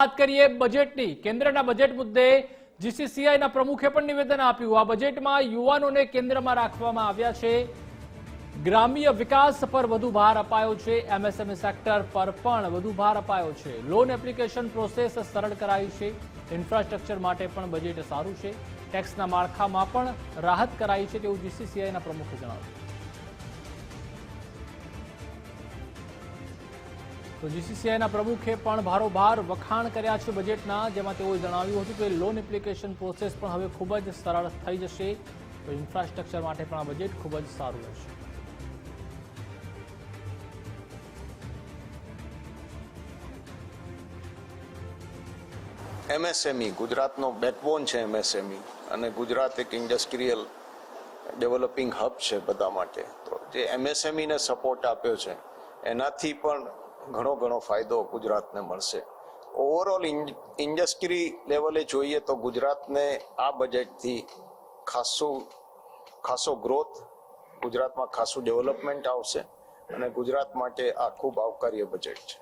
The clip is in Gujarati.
વાત કરીએ બજેટની કેન્દ્રના બજેટ મુદ્દે જીસીસીઆઈના પ્રમુખે પણ નિવેદન આપ્યું. આ બજેટમાં યુવાનોને કેન્દ્રમાં રાખવામાં આવ્યા છે. ગ્રામ્ય વિકાસ પર વધુ ભાર અપાયો છે. એમએસએમઈ સેક્ટર પર પણ વધુ ભાર અપાયો છે. લોન એપ્લિકેશન પ્રોસેસ સરળ કરાઈ છે. ઇન્ફ્રાસ્ટ્રક્ચર માટે પણ બજેટ સારું છે. ટેક્સના માળખામાં પણ રાહત કરાઈ છે તેવું જીસીસીઆઈના પ્રમુખે જણાવ્યું. તો જીસીસીઆઈના પ્રમુખે પણ ભારોભાર વખાણ કર્યા છે બજેટના જેમાં તેઓએ જણાવ્યું હતું કે લોન એપ્લિકેશન પ્રોસેસ પણ હવે ખૂબ જ સરળ થઈ જશે. તો ઇન્ફ્રાસ્ટ્રક્ચર માટે પણ આ બજેટ ખૂબ જ સારું રહેશે. એમએસએમઈ ગુજરાતનો બેકબોન છે એમએસએમઈ અને ગુજરાત એક ઇન્ડસ્ટ્રીયલ ડેવલપિંગ હબ છે બધા માટે. તો જે એમએસએમઈને સપોર્ટ આપ્યો છે, એનાથી પણ ઘણો ઘણો ફાયદો ગુજરાતને મળશે. ઓવરઓલ ઇન્ડસ્ટ્રી લેવલે જોઈએ તો ગુજરાતને આ બજેટથી ખાસું ખાસો ગ્રોથ ગુજરાતમાં ખાસું ડેવલપમેન્ટ આવશે અને ગુજરાત માટે આ ખૂબ આવકાર્ય બજેટ છે.